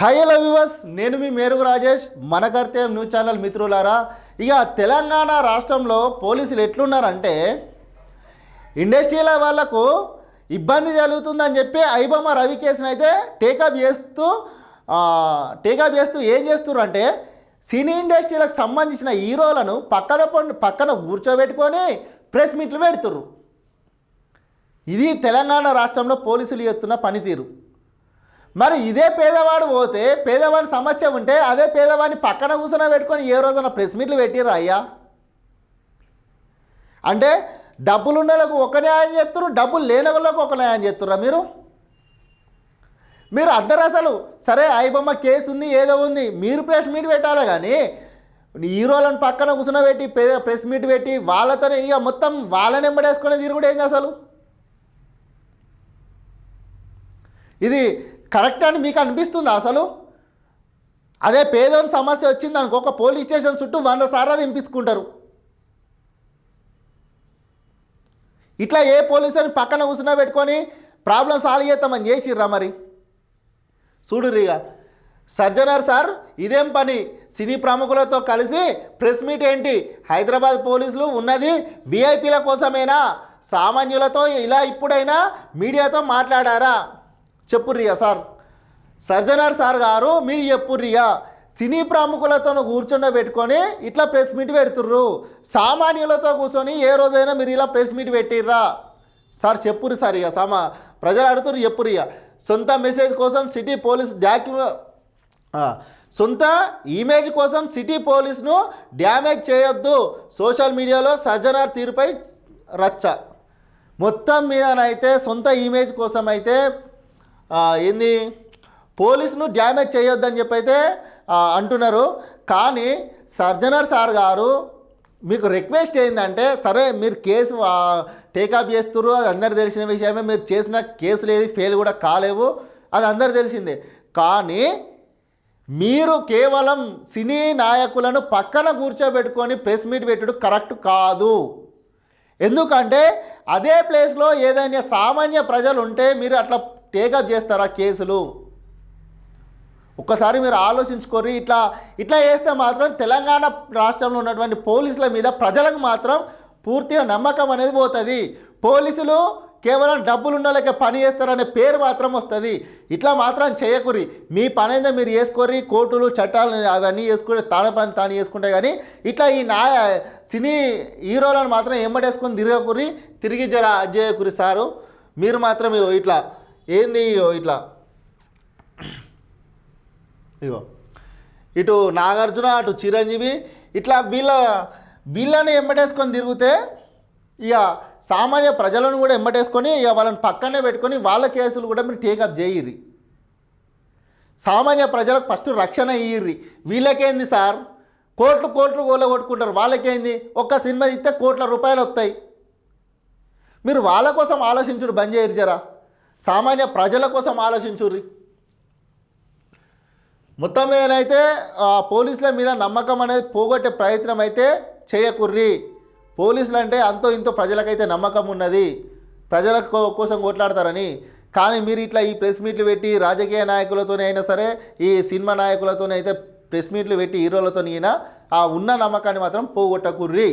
High hello viewers నేను మీ మేరుగు రాజేష్. మన కర్తవ్యం న్యూస్ ఛానల్ మిత్రులారా ఇక తెలంగాణ రాష్ట్రంలో పోలీసులు ఎట్లున్నారంటే ఇండస్ట్రీల వాళ్ళకు ఇబ్బంది జరుగుతుందని చెప్పి ఐబొమ్మ రవి కేసును అయితే టేకప్ చేస్తూ టేకప్ చేస్తూ ఏం చేస్తున్నారు అంటే సినీ ఇండస్ట్రీలకు సంబంధించిన హీరోలను పక్కన పక్కన కూర్చోబెట్టుకొని ప్రెస్ మీట్లు పెడుతుర్రు. ఇది తెలంగాణ రాష్ట్రంలో పోలీసులు చేస్తున్న పనితీరు. మరి ఇదే పేదవాడు పోతే పేదవాడి సమస్య ఉంటే అదే పేదవాడిని పక్కన కూర్చొని పెట్టుకొని ఏ రోజున ప్రెస్ మీట్లు పెట్టిరా అయ్యా? అంటే డబ్బులున్న వాళ్ళకు ఒక న్యాయం చేస్తారు డబ్బులు లేని వాళ్ళకు ఒక న్యాయం చేస్తుర్రా మీరు? మీరు అద్దరు అసలు. సరే ఐబొమ్మ కేసు ఉంది ఏదో ఉంది మీరు ప్రెస్ మీట్ పెట్టాలి కానీ హీరోలను పక్కన కూర్చోబెట్టి ప్రెస్ మీట్ పెట్టి వాళ్ళతోనే ఇక మొత్తం వాళ్ళని ఎంబడేసుకునే కూడా ఏంది అసలు? ఇది కరెక్ట్ అని మీకు అనిపిస్తుందా అసలు? అదే పేదోని సమస్య వచ్చింది అనుకో ఒక పోలీస్ స్టేషన్ చుట్టూ వంద సార్లు దింపించుకుంటారు ఇట్లా ఏ పోలీసుని పక్కన కూర్చున్నా పెట్టుకొని ప్రాబ్లం సాల్వ్ చేస్తామని చేసిర్రా మరి? చూడురిగా సర్జనర్ సార్ ఇదేం పని? సినీ ప్రముఖులతో కలిసి ప్రెస్ మీట్ ఏంటి? హైదరాబాద్ పోలీసులు ఉన్నది విఐపీల కోసమేనా? సామాన్యులతో ఇలా ఇప్పుడైనా మీడియాతో మాట్లాడారా? చెప్పుర్రియా సార్. సర్జనార్ సార్ గారు మీరు చెప్పుర్రియా. సినీ ప్రముఖులతో కూర్చుండబెట్టుకొని ఇట్లా ప్రెస్ మీట్ పెడుతుర్రు. సామాన్యులతో కూర్చొని ఏ రోజైనా మీరు ఇలా ప్రెస్ మీట్ పెట్టిర్రా? సార్ చెప్పురు సార్ ఇక సమా. ప్రజలు అడుగుతున్నారు చెప్పురు ఇక సొంత మెసేజ్ కోసం సిటీ పోలీస్ డాక్యు సొంత ఇమేజ్ కోసం సిటీ పోలీస్ను డ్యామేజ్ చేయొద్దు. సోషల్ మీడియాలో సజ్జనార్ తీరుపై రచ్చ. మొత్తం మీదనైతే సొంత ఇమేజ్ కోసం అయితే ఏంది? పోలీసును డ్యామేజ్ చేయొద్దని చెప్పి అయితే అంటున్నారు. కానీ సర్జనర్ సార్ గారు మీకు రిక్వెస్ట్ ఏంటంటే సరే మీరు కేసు టేకప్ చేస్తున్నారు అది అందరు తెలిసిన విషయమే మీరు చేసిన కేసులు ఏది ఫెయిల్ కూడా కాలేవు అది అందరు తెలిసిందే. కానీ మీరు కేవలం సినీ నాయకులను పక్కన కూర్చోబెట్టుకొని ప్రెస్ మీట్ పెట్టుడు కరెక్ట్ కాదు. ఎందుకంటే అదే ప్లేస్లో ఏదైనా సామాన్య ప్రజలు ఉంటే మీరు అట్లా టేకప్ చేస్తారా కేసులు? ఒక్కసారి మీరు ఆలోచించుకోరి ఇట్లా ఇట్లా చేస్తే మాత్రం తెలంగాణ రాష్ట్రంలో ఉన్నటువంటి పోలీసుల మీద ప్రజలకు మాత్రం పూర్తిగా నమ్మకం అనేది పోతుంది. పోలీసులు కేవలం డబ్బులు ఉన్నోళ్ళకే పని చేస్తారనే పేరు మాత్రం వస్తుంది. ఇట్లా మాత్రం చేయకురి మీ పని అయితే మీరు చేసుకోరి కోర్టులు చట్టాలు అవన్నీ చేసుకుంటే తాన పని తాను చేసుకుంటే కానీ ఇట్లా ఈ నా సినీ హీరోలను మాత్రం ఎంబడేసుకొని తిరగకురి తిరిగి జర చేయకురి సారు. మీరు మాత్రం ఇట్లా ఏంది ఇట్లా? ఇగో. ఇటు నాగార్జున అటు చిరంజీవి ఇట్లా వీళ్ళ వీళ్ళని ఎంబటేసుకొని తిరిగితే ఇక సామాన్య ప్రజలను కూడా ఎంబటేసుకొని ఇక వాళ్ళని పక్కనే పెట్టుకొని వాళ్ళ కేసులు కూడా మీరు టేకప్ చేయర్రి. సామాన్య ప్రజలకు ఫస్ట్ రక్షణ ఇయ్యిర్రి. వీళ్ళకేంది సార్? కోట్లు కోట్లు గోల కొట్టుకుంటారు వాళ్ళకేంది? ఒక్క సినిమా ఇస్తే కోట్ల రూపాయలు వస్తాయి మీరు వాళ్ళ కోసం ఆలోచించుడు బంద్ చేయరు జరా. సామాన్య ప్రజల కోసం ఆలోచించుర్రి. మొత్తం మీదనైతే పోలీసుల మీద నమ్మకం అనేది పోగొట్టే ప్రయత్నం అయితే చేయకుర్రి. పోలీసులు అంటే అంతో ఇంతో ప్రజలకైతే నమ్మకం ఉన్నది. ప్రజల కోసం కొట్లాడతారని. కానీ మీరు ఇట్లా ఈ ప్రెస్ మీట్లు పెట్టి రాజకీయ నాయకులతోనే అయినా సరే ఈ సినిమా నాయకులతోనే అయితే ప్రెస్ మీట్లు పెట్టి హీరోలతో అయినా ఆ ఉన్న నమ్మకాన్ని మాత్రం పోగొట్టకుర్రి.